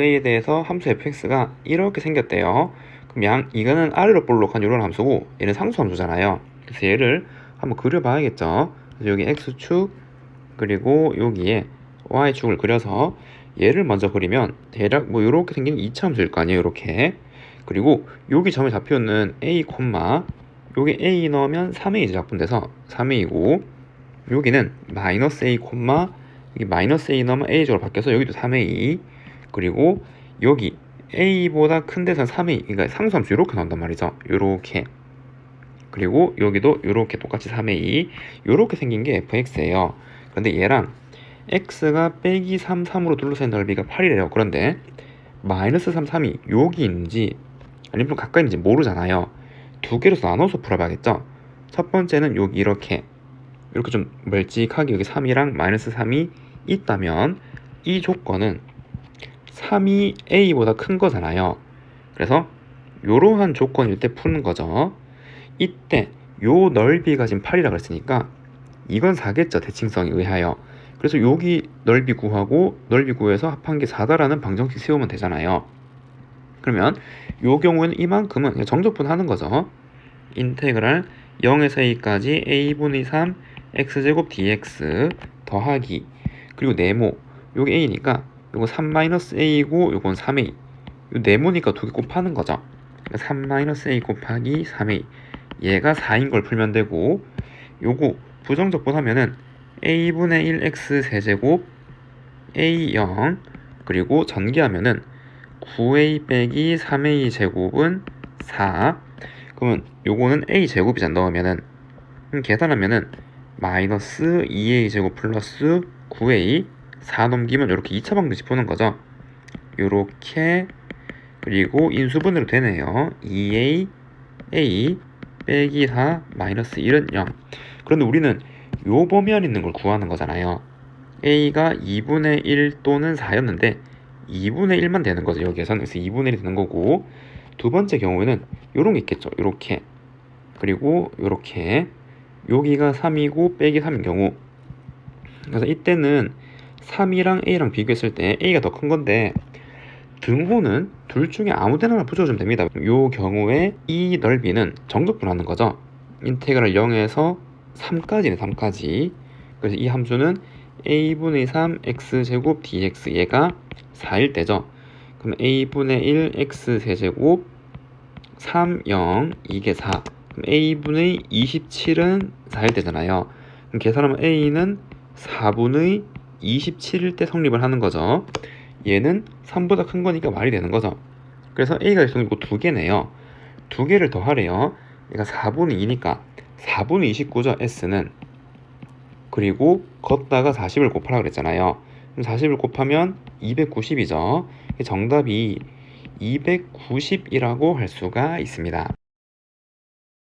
A에 대해서 함수 fx가 이렇게 생겼대요. 그럼 양 이거는 아래로 볼록한 이런 함수고 얘는 상수 함수잖아요. 그래서 얘를 한번 그려봐야겠죠. 그래서 여기 x축 그리고 여기에 y축을 그려서 얘를 먼저 그리면 대략 뭐 이렇게 생긴 2차 함수일 거 아니에요. 이렇게 그리고 여기 점에 좌표는 a, 여기 a 넣으면 3a 작분돼서 3a고 여기는 마이너스 a, 여기 마이너스 a 넣으면 a적으로 바뀌어서 여기도 3a 그리고 여기 a보다 큰 데서 3a 그러니까 상수함수 이렇게 나온단 말이죠. 이렇게. 그리고 여기도 이렇게 똑같이 3a 이렇게 생긴 게 fx예요. 그런데 얘랑 x가 빼기 3, 3으로 둘러싼 넓이가 8이래요. 그런데 마이너스 3, 3이 여기 있는지 아니면 가까이 있는지 모르잖아요. 두 개로서 나눠서 풀어봐야겠죠? 첫 번째는 여기 이렇게. 이렇게 좀 멀찍하게 여기 3이랑 마이너스 3이 있다면 이 조건은 3이 a보다 큰 거잖아요. 그래서 이러한 조건일 때 푸는 거죠. 이때 요 넓이가 지금 8이라고 했으니까 이건 4겠죠. 대칭성에 의하여. 그래서 여기 넓이 구하고 넓이 구해서 합한 게 4다라는 방정식 세우면 되잖아요. 그러면 요 경우에는 이만큼은 그냥 정적분 하는 거죠. 인테그랄 0에서 a까지 a분의 3 x제곱 dx 더하기 그리고 네모 요게 a니까 요거 3-a고 요건 3a 요 네모니까 두 개 곱하는 거죠. 3-a 곱하기 3a 얘가 4인 걸 풀면 되고 요거 부정적분 하면은 a분의 1x 세제곱 a0 그리고 전개하면은 9a 빼기 3a 제곱은 4 그러면 요거는 a 제곱이잖아 넣으면은. 그럼 계산하면은 마이너스 2a 제곱 플러스 9a 4 넘기면 이렇게 2차 방정식 푸는 거죠. 이렇게 그리고 인수분해로 되네요. 2a a 빼기 4 마이너스 1은 0. 그런데 우리는 요 범위 안에 있는 걸 구하는 거잖아요. a가 2분의 1 또는 4였는데 2분의 1만 되는 거죠. 여기에서는 그래서 2분의 1이 되는 거고 두 번째 경우에는 요런 게 있겠죠. 이렇게 그리고 요렇게 여기가 3이고 빼기 3인 경우 그래서 이때는 3이랑 A랑 비교했을 때 A가 더 큰 건데 등호는 둘 중에 아무 데나 붙여주면 됩니다. 이 경우에 이 넓이는 정적분하는 거죠. 인테그랄 0에서 3까지는 3까지. 그래서 이 함수는 a분의 3 x제곱 dx 얘가 4일 때죠. 그럼 a분의 1 x 세제곱 3, 0 이게 4. 그럼 a분의 27은 4일 때잖아요. 그럼 계산하면 a는 4분의 27일 때 성립을 하는 거죠. 얘는 3보다 큰 거니까 말이 되는 거죠. 그래서 A가 성립고 두 개네요. 두 개를 더하래요. 얘가 4분의 2니까 4분의 29죠. S는. 그리고 걷다가 40을 곱하라 그랬잖아요. 그럼 40을 곱하면 290이죠. 정답이 290이라고 할 수가 있습니다.